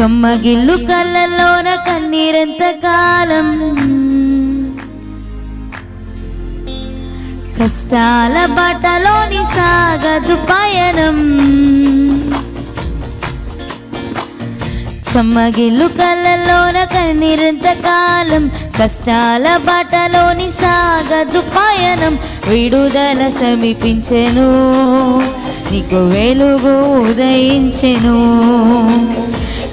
చొమ్మగిల్లు కళ్ళల్లోన కన్నీరెంత కాలం? కష్టాల బాటలోని సాగదు పయనం. చొమ్మగిల్లు కళ్ళలోన కన్నీరెంత కాలం? కష్టాల బాటలోని సాగదు పయనం. విడుదల సమీపించెను నీకు వెలుగు ఉదయించెను.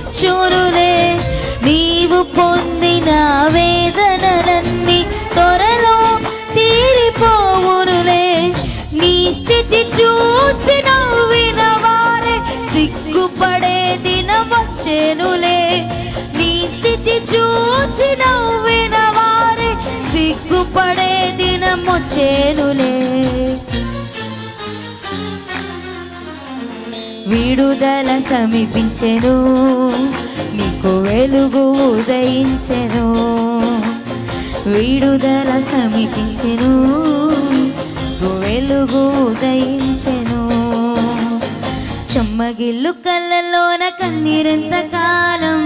ఇచ్చునులే నీవు పొందిన వేదనలన్నీ త్వరలో తీరిపోవురులే. నీ స్థితి చూసి నవ్విన వారే సిగ్గుపడే దినం వచ్చేనులే. నీ స్థితి చూసి నవ్విన వారే సిగ్గుపడే దినం వచ్చేనులే. విడుదల సమీపించెను నీకు వెలుగు ఉదయించెను. విడుదల సమీపించెను వెలుగు ఉదయించెను. చెమ్మగిల్లు కళ్ళలోన కన్నీరెంత కాలం?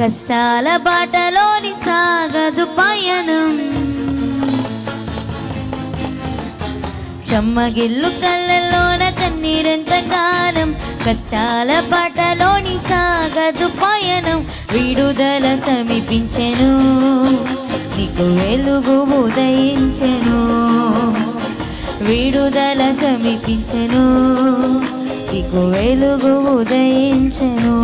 కష్టాల బాటలోని సాగదు పయనం? చెమ్మగిల్లు కళ్ళలోన కన్నీరెంత కాలం? కష్టాల పాటలోని సాగదు పయనం. విడుదల సమీపించెను. నీకు వెలుగు ఉదయించెను. విడుదల సమీపించెను. నీకు వెలుగు ఉదయించెను.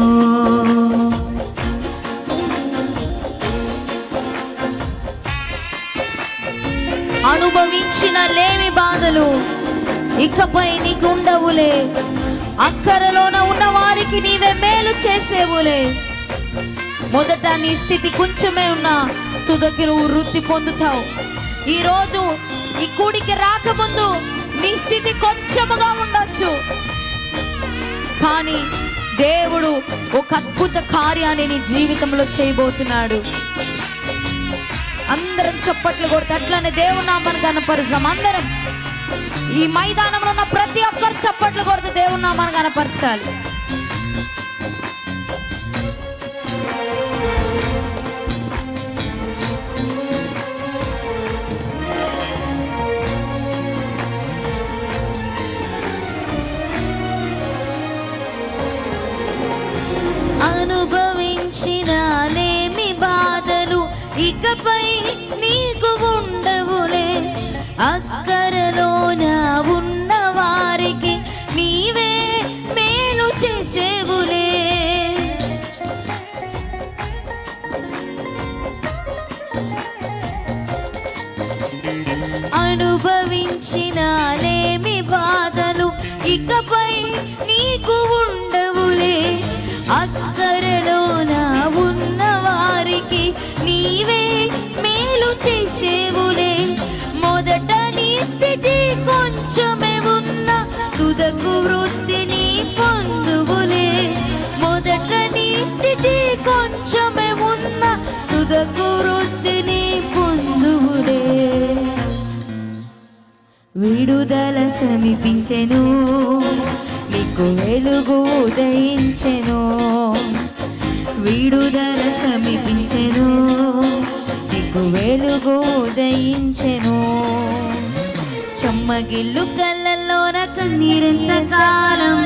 అనుభవించిన లేమి బాధలు. ఇకపై నీకు ఉండవులే అక్కరలోన ఉన్న వారికి నీవే మేలు చేసేవులే. మొదట నీ స్థితి కొంచెమే ఉన్నా తుదకి నువ్వు వృత్తి పొందుతావు. ఈరోజు ఈ కూడికి రాకముందు నీ స్థితి కొంచెముగా ఉండొచ్చు. కానీ దేవుడు ఒక అద్భుత కార్యాన్ని నీ జీవితంలో చేయబోతున్నాడు. అందరం చప్పట్లు కొడితే అట్లనే దేవుని నామాన్ని కనపరుస్తాం అందరం ఈ మైదానంలో ఉన్న ప్రతి ఒక్కరు చప్పట్లు కొడితే దేవుని నామాన్ని కనపరచాలి ఇకపై నీకు ఉండవులే. అక్కరలోన ఉన్న వారికి నీవే మేలు చేసేవులే. అనుభవించినాలే కొంచెమే ఉన్న తుదకు వృత్తిని పొందువులే. మొదట నీ స్థితి కొంచెమే ఉన్న తుదకు వృత్తిని పొందువులే. విడుదల సమీపించెను నీకు వెలుగు ఉదయించెను. విడుదల సమీపించెను నీకు వెలుగు ఉదయించెను. చెమ్మగిల్లు కళ్ళల్లోన కన్నీరెంత కాలం?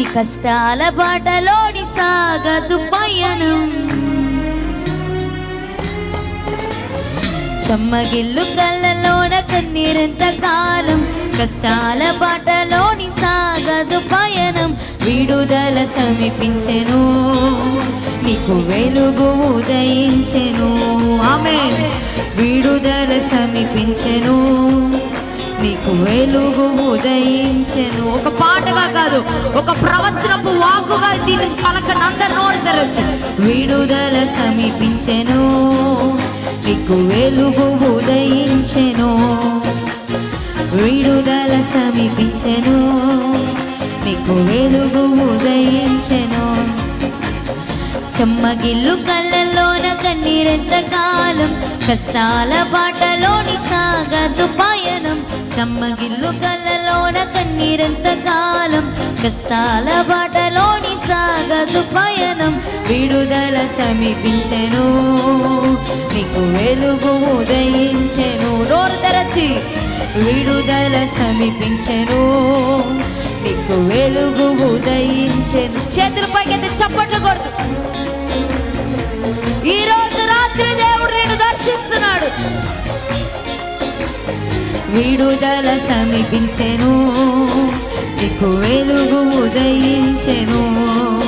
ఈ కష్టాల బాటలోని సాగదు పయనం. చెమ్మగిల్లు కళ్ళలోన కన్నీరెంత కాలం? కష్టాల బాటలోని సాగదు పయనం. విడుదల సమీపించెను. నీకు వెలుగు ఉదయించెను. ఆమె విడుదల సమీపించెను. నీకు వెలుగు ఉదయించెను. ఒక పాటగా కాదు ఒక ప్రవచనపు వాకుగా దీని పలకని అందరు నోరు తెరచి విడుదల సమీపించెను. నీకు వెలుగు ఉదయించెను. విడుదల సమీపించెను. నీకు వెలుగు ఉదయించెను. చెమ్మగిల్లు కళ్ళల్లోన కన్నీరెంత కాలం కష్టాల బాటలోని సాగదు పయనం. చెమ్మగిల్లు కళ్ళలోన కన్నీరెంత కాలం కష్టాల బాటలోని సాగదు పయనం. విడుదల సమీపించెను నీకు వెలుగు ఉదయించెను. నోరు తెరచి విడుదల సమీపించెను. నీకు వెలుగు ఉదయించెను. చేతుల పైకి చప్పట్లు కొడుతూ. ఈ రోజు రాత్రి దేవుడు నేను దర్శిస్తున్నాడు. విడుదల సమీపించెను. నీకు వెలుగు ఉదయించెను.